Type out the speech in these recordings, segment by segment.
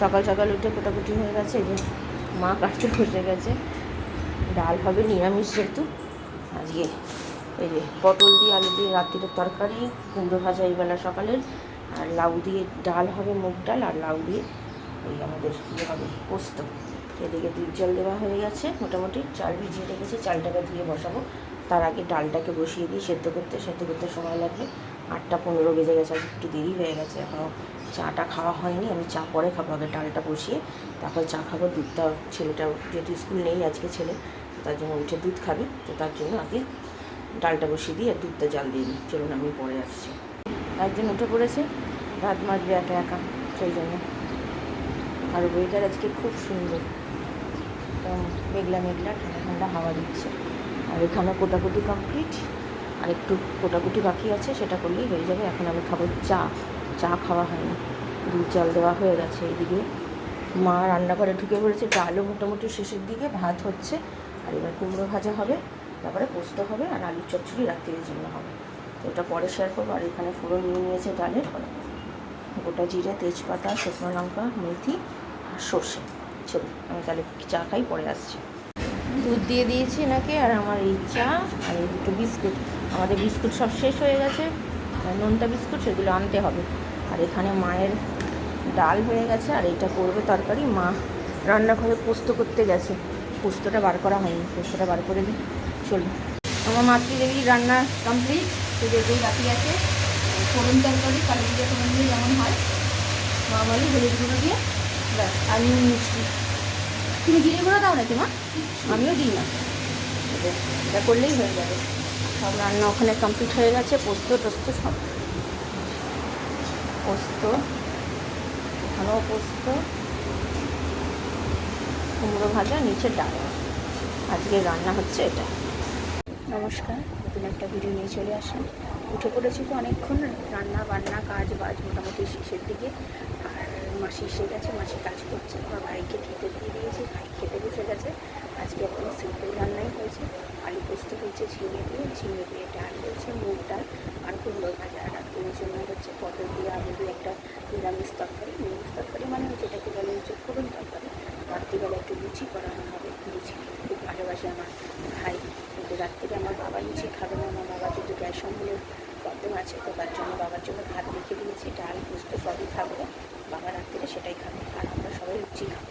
সকাল সকাল উঠে কোটাকুটি হয়ে গেছে যে মা কাটতে বসে গেছে। ডাল হবে নিরামিষ যেহেতু, আজকে এই যে পটল দিয়ে আলু দিয়ে রাত্রির তরকারি, কুমড়ো ভাজা এইবেলা সকালের, আর লাউ দিয়ে ডাল হবে মুগ ডাল, আর লাউ দিয়ে ওই আমাদের ইয়ে হবে পোস্ত। এদিকে দুধ জল দেওয়া হয়ে গেছে, মোটামুটি চাল ভিজিয়ে রেখেছি, চালটাকে ধুয়ে বসাবো। তার আগে ডালটাকে বসিয়ে দিই, সেদ্ধ করতে সেদ্ধ করতে সময় লাগবে। আটটা পনেরো বেজে গেছে, আজ একটু দেরি হয়ে গেছে এখনও চাটা খাওয়া হয়নি, আমি চা পরে খাব, আগে ডালটা বসিয়ে, তারপর চা খাব, দুধটা, ছেলেটা যেহেতু স্কুল নেই আজকে ছেলে তার জন্য উঠে দুধ খাবে, তো তার জন্য আগে ডালটা বসিয়ে দিই আর দুধটা জাল দিয়ে দিই, চলুন আমি পরে আসছি। একজন উঠে পড়েছে ভাত মাজবে একা একা, সেই জন্য। আর ওয়েদার আজকে খুব সুন্দর মেঘলা মেঘলা, ঠান্ডা ঠান্ডা হাওয়া দিচ্ছে, আর এখানে কোটাকুটি কমপ্লিট আর একটু কোটাকুটি বাকি আছে, সেটা করলেই হয়ে যাবে। এখন আমি খাব চা। চা খাওয়া হয়নি। দুধ জল দেওয়া হয়ে গেছে এইদিকে। মা রান্নাঘরে ঢুকে পড়েছে। ডালও মোটামুটি শেষের দিকে, ভাত হচ্ছে। আর এবার কুমড়ো ভাজা হবে, তারপরে পোস্ত হবে আর আলুর চচ্চড়ি রাত্রির জন্য হবে। তো এটা পরে শেয়ার করব। আর এখানে ফোড়ন নিয়ে নিয়েছে ডালের গোটা জিরে, তেজপাতা, শুকনো লঙ্কা, মেথি আর সর্ষে। চলুন, আমি তাহলে চা খাই, পরে আসছি। দুধ দিয়ে দিয়েছি নাকি আর আমার এই চা আর এই দুটো বিস্কুট। আমাদের বিস্কুট সব শেষ হয়ে গেছে। নোনতা বিস্কুট সেগুলো আনতে হবে। আর এখানে মায়ের ডাল হয়ে গেছে আর এটা করবে তরকারি। মা রান্নাঘরে পোস্ত করতে গেছে। পোস্তটা বার করা হয়নি পোস্তটা বার করে দিই। চলুন। আমার মাতৃদেবীর রান্না কমপ্লিট শুধু যেই বাকি আছে। ফোড়ন তরকারি কালী দিয়ে ফোড়ন দিয়ে যেমন হয়। নর্মালি হলুদ গুঁড়ো দিয়ে। ব্যাস আর নুন মিষ্টি। তুমি জিরে গুঁড়ো দাও নাকি মা? আমিও দিই না। এটা করলেই হয়ে যাবে। সব রান্না ওখানে কমপ্লিট হয়ে গেছে, পোস্ত টোস্ত সব। পোস্ত ওখানেও পোস্ত, কুমড়ো ভাজা, নিচে ডাল। আজকে রান্না হচ্ছে এটা। নমস্কার, নতুন একটা ভিডিও নিয়ে চলে আসেন উঠে পড়েছি তো অনেকক্ষণ, রান্না বান্না, কাজ বাজ মোটামুটি শেষের দিকে। আর মাসি এসে গেছে, মাসি কাজ করছে বা ভাইকে খেতে দিয়ে দিয়েছে, ভাই খেতে বসে গেছে। আজকে একদম সিম্পল রান্নাই হয়েছে। আলু পোস্ত হয়েছে, ঝিঙে দিয়ে ঝিঙে দিয়ে ডাল হয়েছে, মুগ ডাল আর কুমড়ো ভাজা। আর রাত্রের জন্য হচ্ছে পটল দিয়ে, আলু দিয়ে একটা নিরামিষ তরকারি। নিরামিষ তরকারি মানে যেটাকে বলে হচ্ছে ফোড়ন তরকারি রাত্রিবেলা একটু লুচি করানো হবে লুচি খেতে খুব ভালোবাসে আমার ভাই কিন্তু রাত্রিরে আমার বাবা লুচি খাবে না আমার বাবা যেহেতু গ্যাস অম্বলের প্রবলেম আছে। তো তার জন্য বাবার জন্য ভাত রেখে দিয়েছি, ডাল, পুস্ত সবই খাব। বাবা রাত্রিরে সেটাই খাবে। আর আমরা সবাই লুচি খাব।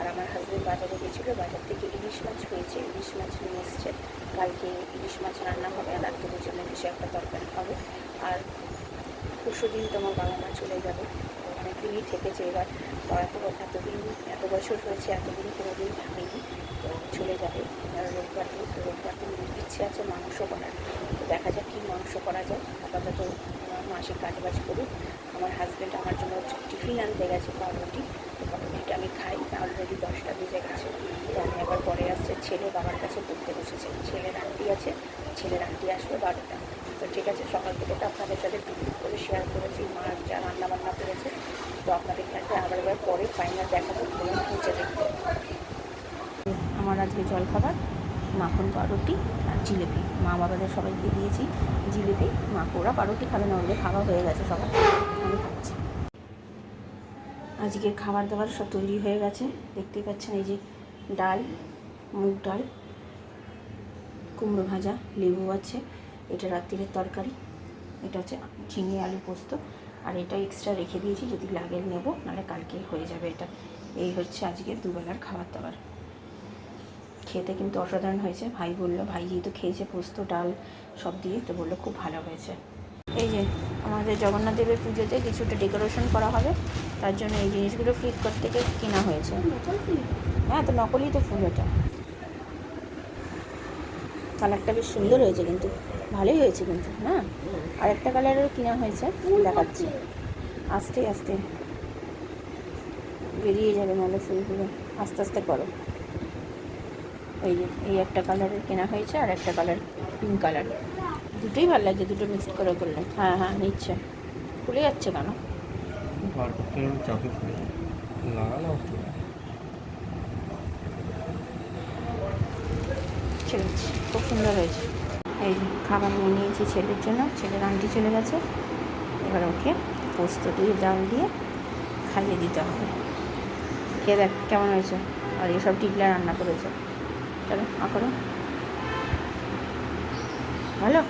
আর আমার হাজব্যান্ড বাজারে গেছিল, বাজার থেকে ইলিশ মাছ হয়েছে, ইলিশ মাছ নিয়ে এসছে। কালকে ইলিশ মাছ রান্না হবে, আর রাত্রির জন্য কিছু একটা তরকারি হবে আর পরশু দিন তোমার বাবা মা চলে যাবে। অনেকদিনই থেকেছে এবার। তো এত এতদিন, এত বছর হয়েছে, এতদিন কোনোদিন থাকেনি তো চলে যাবে। রোববার দিন, তো রোববার দিন ইচ্ছে আছে মাংস করার। দেখা যাক কী মাংস করা যায়। আপাতত আমার মাসে কাজ বাজ করুক আমার হাজব্যান্ড আমার জন্য টিফিন আনতে গেছে পাউরুটি তো পাউরুটিটা আমি খাই। অলরেডি দশটা বেজে গেছে। তো আমি আবার পরে আসছে, ছেলে বাবার কাছে পড়তে বসেছে। ছেলের আন্টি আছে, ছেলের আন্টি আসবে বারোটা। তো ঠিক আছে, সকাল থেকে তো আপনাদের সাথে টুকটুক করে শেয়ার করেছি মা যা রান্না বান্না করেছে। তো আপনাদের কাছে আবার এবার পরে ফাইনাল দেখাবো ফোন পৌঁছে দেখতে আমার আজকে জলখাবার। মাখন পাউরুটি আর জিলিপি। মা বাবাদের সবাইকে দিয়েছি জিলিপি মা ওরা পাউরুটি খাবে না ওদের খাওয়া হয়ে গেছে সবার। আমি খাচ্ছি। আজকে খাবার দাবার সব তৈরি হয়ে গেছে। দেখতেই পাচ্ছেন এই যে ডাল, মুগ ডাল, কুমড়ো ভাজা, লেবু আছে, এটা রাত্রিরের তরকারি, এটা হচ্ছে ঝিঙে আলু পোস্ত, আর এটা এক্সট্রা রেখে দিয়েছি, যদি লাগে নেব, নাহলে কালকে হয়ে যাবে এটা। এই হচ্ছে আজকে দুবেলার খাবার দাবার। খেতে কিন্তু অসাধারণ হয়েছে। ভাই বলল, ভাই যেহেতু খেয়েছে পোস্ত, ডাল সব দিয়ে, তো বলল খুব ভালো হয়েছে। এই যে আমাদের জগন্নাথ দেবের পুজোতে কিছুটা ডেকোরেশন করা হবে। তার জন্য এই জিনিসগুলো ফ্লিপকার্ট থেকে কেনা হয়েছে। হ্যাঁ তো নকলই তো ফুল এটা। কালারটা বেশ সুন্দর হয়েছে কিন্তু। ভালোই হয়েছে কিন্তু, না? আরেকটা কালারেরও কেনা হয়েছে, দেখাচ্ছি। আস্তে আস্তে। বেরিয়ে যাবে নাহলে ফুলগুলো। আস্তে আস্তে করো। এই যে এই একটা কালারের কেনা হয়েছে আর একটা কালার পিঙ্ক কালার দুটোই ভালো লাগছে দুটো মিক্সড করে করলে। হ্যাঁ হ্যাঁ নিচ্ছে। খুলে যাচ্ছে কেন? খুব সুন্দর হয়েছে। এই খাবার নিয়ে নিয়েছি ছেলের জন্য। ছেলের আন্টি চলে গেছে। এবার ওকে পোস্ত দিয়ে ডাল দিয়ে খাইয়ে দিতে হবে। খেয়ে দেখ কেমন হয়েছে? আর এসব টিকলা রান্না করেছে। চলো, আ করো। ভালো?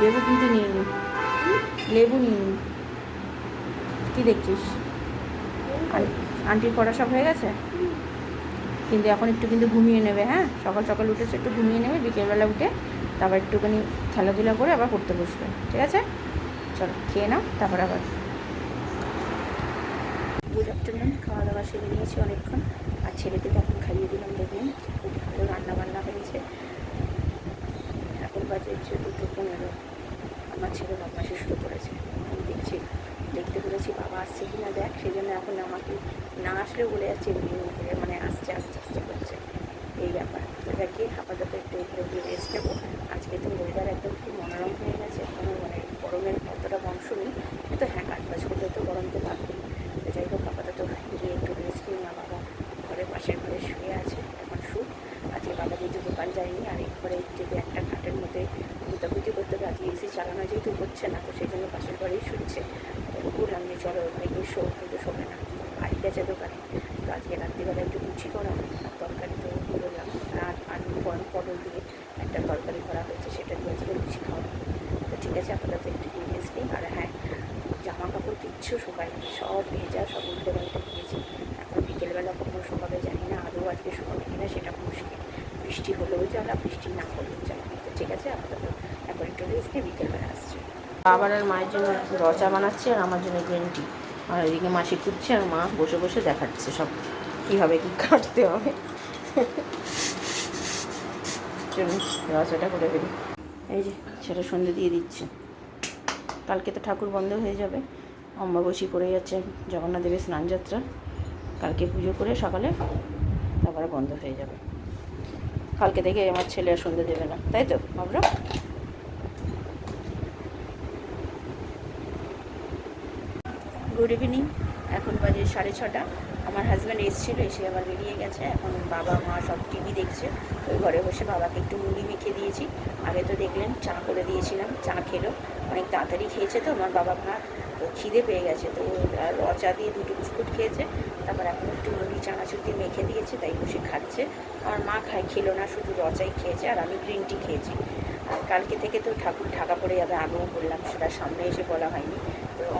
লেবু কিন্তু নিয়ে নি। লেবু নিয়ে নি। কী দেখছিস? আন- আন্টির পড়া সব হয়ে গেছে? কিন্তু এখন একটু কিন্তু ঘুমিয়ে নেবে হ্যাঁ? সকাল সকাল উঠেছে একটু ঘুমিয়ে নেবে, বিকেলবেলা উঠে তারপর একটুখানি খেলাধুলা করে আবার পড়তে বসবে, ঠিক আছে? চলো, খেয়ে নাও, তারপর আবার। গুড আফটারনুন, খাওয়া দাওয়া সেরে নিয়েছি অনেকক্ষণ। ছেলেকে এখন খাইয়ে দিলাম, দেখুন, খুব ভালো রান্না বান্না হয়েছে। এখন বাজে হচ্ছে দুটো পনেরো। আমার ছেলে বদমাসি শুরু করেছে। আমি দেখছি, দেখতে পেরেছি বাবা আসছে কি না, দেখ সেই জন্য এখন আমাকে না আসলেও বলে যাচ্ছে করে মানে আসছে আসতে আসতে করছে। এই ব্যাপার। তো যাকে আপাতত একটু এখানে গিয়ে রেস্ট নেব। আজকে তো ওয়েদার একদম খুব মনোরম হয়ে গেছে। কোনো মানে গরমের অতটা বংশ নেই। কিন্তু হ্যাঁ কাজ বাজ করলে তো গরম তো লাগবেই তো যাই হোক আপাতত গিয়ে একটু রেস্ট নিই মা বাবা ঘরের পাশের ঘরে শুয়ে আছে এখন শুক আজকে বাবা যেহেতু দোকান যায়নি আর এই ঘরে যদি একটা খাটের মধ্যে গুতাগুতি করতে হবে আজকে এসি চালানো যেহেতু হচ্ছে না তো সেই জন্য পাশের ঘরেই শুচ্ছে তো বললাম যে চলো ওখানে গিয়ে শো কিন্তু শোবে না বাড়ি গেছে দোকানে তো আজকে রাত্রিবেলা একটু লুচি করা আর তরকারি তো বললাম আর আলু গরম পটল দিয়ে একটা তরকারি করা হয়েছে, সেটা দিয়ে আজকে লুচি খাওয়া তো ঠিক আছে, আপাতত একটু রেস্ট নিই। আর হ্যাঁ জামা কাপড় কিচ্ছু শুকায়নি, সব ভেজা, সব উল্টে পাল্টে দিয়েছি। এখন বিকেলবেলা কখনো শুকাবে জানি না, আদৌ আজকে শুকাবে কিনা সেটা মুশকিল। বৃষ্টি হলেও জ্বালা, বৃষ্টি না হলেও জ্বালা। তো ঠিক আছে, আপাতত এখন একটু রেস্ট নিয়ে বিকেলবেলা আসছে। বাবার আর মায়ের জন্য রচা বানাচ্ছে আর আমার জন্য গ্রিন টি আর এদিকে মাসি কুটছে আর মা বসে বসে দেখাচ্ছে সব কীভাবে কী কাটতে হবে। চলুন করে ফেলি। এই যে সেটা সন্ধে দিয়ে দিচ্ছে। কালকে তো ঠাকুর বন্ধ হয়ে যাবে। অম্বাবসী পড়ে যাচ্ছে জগন্নাথ দেবের স্নানযাত্রা। কালকে পুজো করে সকালে তারপরে বন্ধ হয়ে যাবে। কালকে থেকে আমার ছেলে আর সন্ধে দেবে না। তাই তো ভাবলো গুড ইভিনিং এখন বাজে সাড়ে ছটা। আমার হাজব্যান্ড এসেছিল, এসে আবার বেরিয়ে গেছে। এখন বাবা, মা সব টিভি দেখছে। ওই ঘরে বসে বাবাকে একটু মুড়ি মেখে দিয়েছি। আগে তো দেখলেন, চা করে দিয়েছিলাম, চা খেলো। অনেক তাড়াতাড়ি খেয়েছে তো, আমার বাবা মা খিদে পেয়ে গেছে তো রচা দিয়ে দুটো বিস্কুট খেয়েছে। তারপর এখন একটু মুড়ি চানাচুর দিয়ে মেখে দিয়েছে, তাই বসে খাচ্ছে। আমার মা খায়, খেলো না, শুধু রচাই খেয়েছে, আর আমি গ্রিন টি খেয়েছি। আর কালকে থেকে তো ঠাকুর ঢাকা পড়ে যাবে আগেও বললাম, সেটা সামনে এসে বলা হয়নি।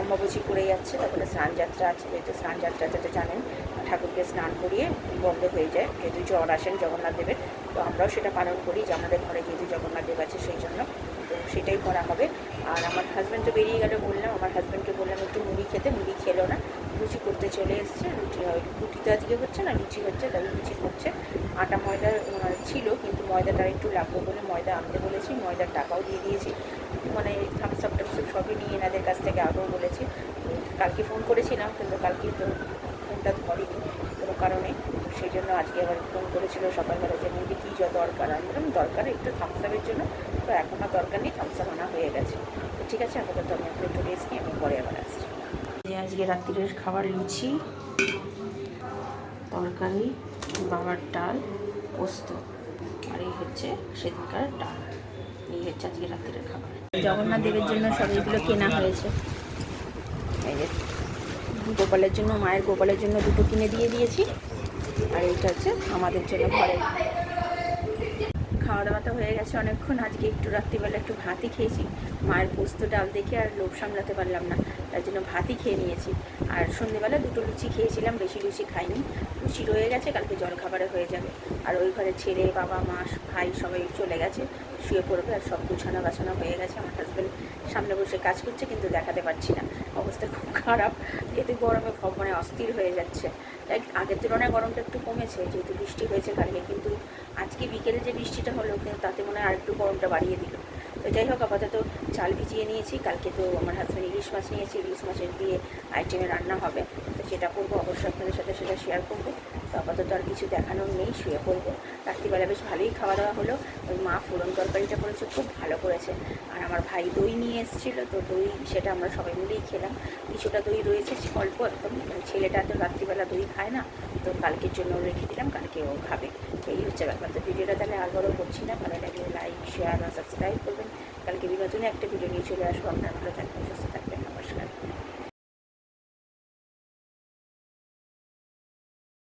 অম্বাবচি করে যাচ্ছে, তারপরে স্নান যাত্রা আছে, যেহেতু স্নান যাত্রাটা তো জানেন, ঠাকুরকে স্নান করিয়ে বন্ধ হয়ে যায়, যেহেতু জ্বর আসেন জগন্নাথ দেবের, তো আমরাও সেটা পালন করি যে আমাদের ঘরে যেহেতু জগন্নাথ দেব আছে সেই জন্য, তো সেটাই করা হবে। আর আমার হাজব্যান্ড তো বেরিয়ে গেলে বললাম, আমার হাজব্যান্ডকে বললাম, একটু মুড়ি খেতে, মুড়ি খেলো না। লুচি করতে চলে এসছে রুটি হয় রুটি তো আজকে হচ্ছে না, লুচি হচ্ছে, তাই লুচি করছে। আটা ময়দা ছিল, কিন্তু ময়দাটা একটু লাগবে বলে ময়দা আনতে বলেছি, ময়দার টাকাও দিয়ে দিয়েছি। সবই নিয়ে এনাদের কাছ থেকে আগেও বলেছি। কালকে ফোন করেছিলাম, কিন্তু কালকে তো ফোনটা ধরেনি কোনো কারণে। সেই জন্য আজকে আবার ফোন করেছিল সকালবেলা যে, মেয়েদের কী যা দরকার? আমি বললাম, দরকার একটু থামস আপের জন্য। তো এখন আর দরকার নেই থামস আপ আনা হয়ে গেছে। তো ঠিক আছে, আপাতত আমি এখন একটু রেস্ট নিয়ে আমি পরে আবার আসছি। যে আজকে রাত্রিরের খাবার লুচি, তরকারি, বাবার ডাল, পোস্ত, আর এই হচ্ছে সেদিনকার ডাল। এই হচ্ছে আজকে রাত্রিরের খাবার। জগন্নাথ দেবের জন্য সব এগুলো কেনা হয়েছে। গোপালের জন্য, মায়ের গোপালের জন্য দুটো কিনে দিয়ে দিয়েছি। আর এইটা হচ্ছে আমাদের জন্য ঘরে খাওয়া দাওয়া তো হয়ে গেছে অনেকক্ষণ। আজকে একটু রাত্রিবেলা একটু ভাতই খেয়েছি। মায়ের পোস্ত, ডাল দেখে আর লোভ সামলাতে পারলাম না, তার জন্য ভাতই খেয়ে নিয়েছি। আর সন্ধেবেলা দুটো লুচি খেয়েছিলাম, বেশি লুচি খাইনি। লুচি রয়ে গেছে, কালকে জলখাবারে হয়ে যাবে। আর ওই ঘরে ছেলে, বাবা, মা, ভাই সবাই চলে গেছে, শুয়ে পড়বে আর সব গুছানো গাছানো হয়ে গেছে। আমার হাজব্যান্ড সামনে বসে কাজ করছে, কিন্তু দেখাতে পারছি না। অবস্থা খুব খারাপ। এতে গরমে ভ- মানে অস্থির হয়ে যাচ্ছে। তাই আগের তুলনায় গরমটা একটু কমেছে, যেহেতু বৃষ্টি হয়েছে কালকে, কিন্তু আজকে বিকেলে যে বৃষ্টিটা হলো কিন্তু তাতে মনে হয় আরেকটু গরমটা বাড়িয়ে দিল। তো যাই হোক, আপাতত চাল ভিজিয়ে নিয়েছি, কালকে তো আমার হাজব্যান্ড ইলিশ মাছ নিয়েছি, ইলিশ মাছের দিয়ে আইটেমে রান্না হবে। তো সেটা করব, অবশ্যই আপনাদের সাথে সেটা শেয়ার করব। তো আপাতত আর কিছু দেখানোর নেই, শুয়ে পড়ব। রাত্রিবেলা বেশ ভালোই খাওয়া দাওয়া হলো। ওই মা ফোড়ন তরকারিটা করেছে, খুব ভালো করেছে। আর আমার ভাই দই নিয়ে এসেছিল, তো দই সেটা আমরা সবাই মিলেই খেলাম। কিছুটা দই রয়েছে অল্প একদম। ছেলেটা তো রাত্রিবেলা দই খায় না, তো কালকের জন্য রেখে দিলাম, কালকে ও খাবে। এই হচ্ছে ব্যাপার। তো ভিডিওটা তাহলে আর বড় করছি না ভালো লাগলে লাইক শেয়ার আর সাবস্ক্রাইব করবেন। কালকে নতুন একটা ভিডিও নিয়ে চলে আসব, আপনার থাকবেন, সুস্থ থাকবেন।